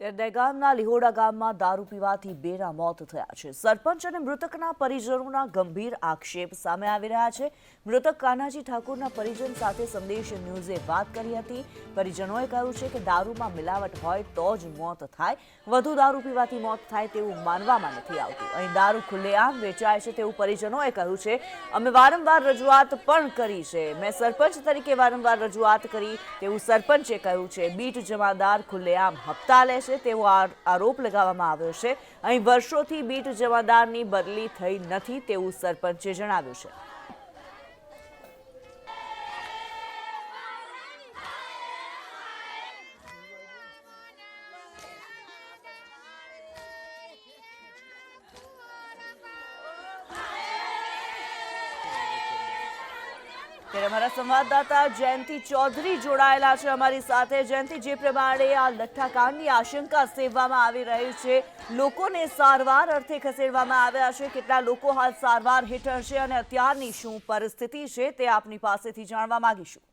ત્યારે દહેગામના લિહોડા ગામમાં દારૂ પીવાથી બેના મોત થયા છે. સરપંચ અને મૃતકના પરિજનોના ગંભીર આક્ષેપ સામે આવી રહ્યા છે. મૃતક કાનાજી ઠાકોરના પરિજન સાથે સંદેશ ન્યૂઝે વાત કરી હતી. પરિજનોએ કહ્યું છે કે દારૂમાં મિલાવટ હોય તો જ મોત થાય. વધુ દારૂ પીવાથી મોત થાય તેવું માનવામાં નથી આવતું. અહીં દારૂ ખુલ્લેઆમ વેચાય છે તેવું પરિજનોએ કહ્યું છે. અમે વારંવાર રજૂઆત પણ કરી છે. મેં સરપંચ તરીકે વારંવાર રજૂઆત કરી તેવું સરપંચે કહ્યું છે. બીટ જમાદાર ખુલ્લેઆમ હપ્તા લે છે. તેવો આરોપ લગાવવામાં આવ્યો છે. અહીં વર્ષોથી બીટ જમાદારની બદલી થઈ નથી તેવું સરપંચે જણાવ્યું છે. ત્યારે અમારા સંવાદદાતા જયંતિ ચૌધરી જોડાયેલા છે અમારી સાથે. જયંતિ, જે પ્રમાણે આ લઠ્ઠાકાંડની આશંકા સેવવામાં આવી રહી છે, લોકોને સારવાર અર્થે ખસેડવામાં આવ્યા છે. કેટલા લોકો હાલ સારવાર હેઠળ છે અને અત્યારની શું પરિસ્થિતિ છે તે આપની પાસેથી જાણવા માગીશું.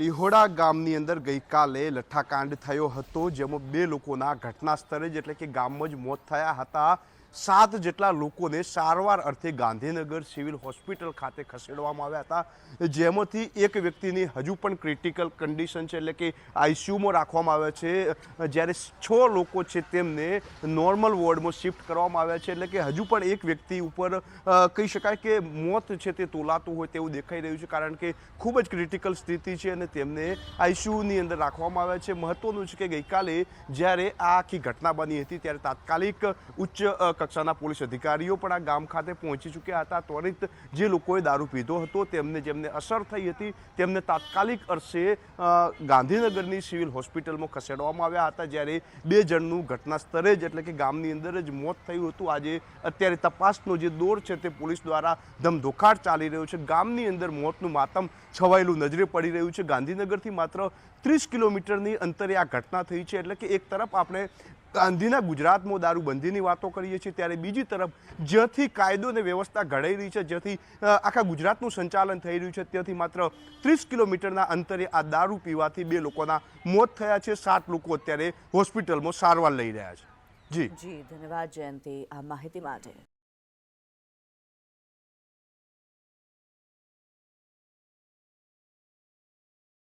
લીહોડા ગામની અંદર ગઈકાલે લઠ્ઠાકાંડ થયો હતો, જેમાં બે લોકોના ઘટના સ્થળે જ એટલે કે ગામમાં જ મોત થયા હતા. સાત જેટલા લોકોને સારવાર અર્થે ગાંધીનગર સિવિલ હોસ્પિટલ ખાતે ખસેડવામાં આવ્યા હતા. જેમાંથી એક વ્યક્તિની હજુ પણ ક્રિટિકલ કન્ડિશન છે એટલે કે આઈસીયુમાં રાખવામાં આવ્યા છે. જ્યારે છ લોકો છે તેમને નોર્મલ વોર્ડમાં શિફ્ટ કરવામાં આવ્યા છે એટલે કે હજુ પણ એક વ્યક્તિ ઉપર કહી શકાય કે મોત છે તે તોલાતું હોય તેવું દેખાઈ રહ્યું છે કારણ કે ખૂબ જ ક્રિટિકલ સ્થિતિ છે અને તેમને આઈસીયુની અંદર રાખવામાં આવ્યા છે. મહત્વનું છે કે ગઈકાલે જ્યારે આ આખી ઘટના બની હતી ત્યારે તાત્કાલિક ઉચ્ચ કક્ષાના પોલીસ અધિકારીઓ પણ આ ગામ ખાતે પહોંચી ચૂક્યા હતા. ત્વરિત જે લોકોએ દારૂ પીધો હતો, તેમને જેમને અસર થઈ હતી, તેમને તાત્કાલિક અર્થે ગાંધીનગરની સિવિલ હોસ્પિટલમાં ખસેડવામાં આવ્યા હતા. જ્યારે બે જણનું ઘટના સ્થળે જ એટલે કે ગામની અંદર જ મોત થયું હતું. આજે અત્યારે તપાસનો જે દોર છે તે પોલીસ દ્વારા ધમધોખાટ ચાલી રહ્યો છે. ગામની અંદર મોતનું માતમ છવાયેલું નજરે પડી રહ્યું છે. ગાંધીનગરથી માત્ર ત્રીસ કિલોમીટરની અંતરે આ ઘટના થઈ છે. એટલે કે એક તરફ આપણે ગાંધીના ગુજરાતમાં દારૂબંધીની વાતો કરીએ છીએ ત્યારે બીજી તરફ જ્યાંથી કાયદો અને વ્યવસ્થા ઘડાઈ રહી છે, જ્યાંથી આખા ગુજરાતનું સંચાલન થઈ રહ્યું છે, ત્યાંથી માત્ર ત્રીસ કિલોમીટરના અંતરે આ દારૂ પીવાથી બે લોકોના મોત થયા છે, સાત લોકો અત્યારે હોસ્પિટલમાં સારવાર લઈ રહ્યા છે. જી. જી, ધન્યવાદ જયંતિ આ માહિતી માટે.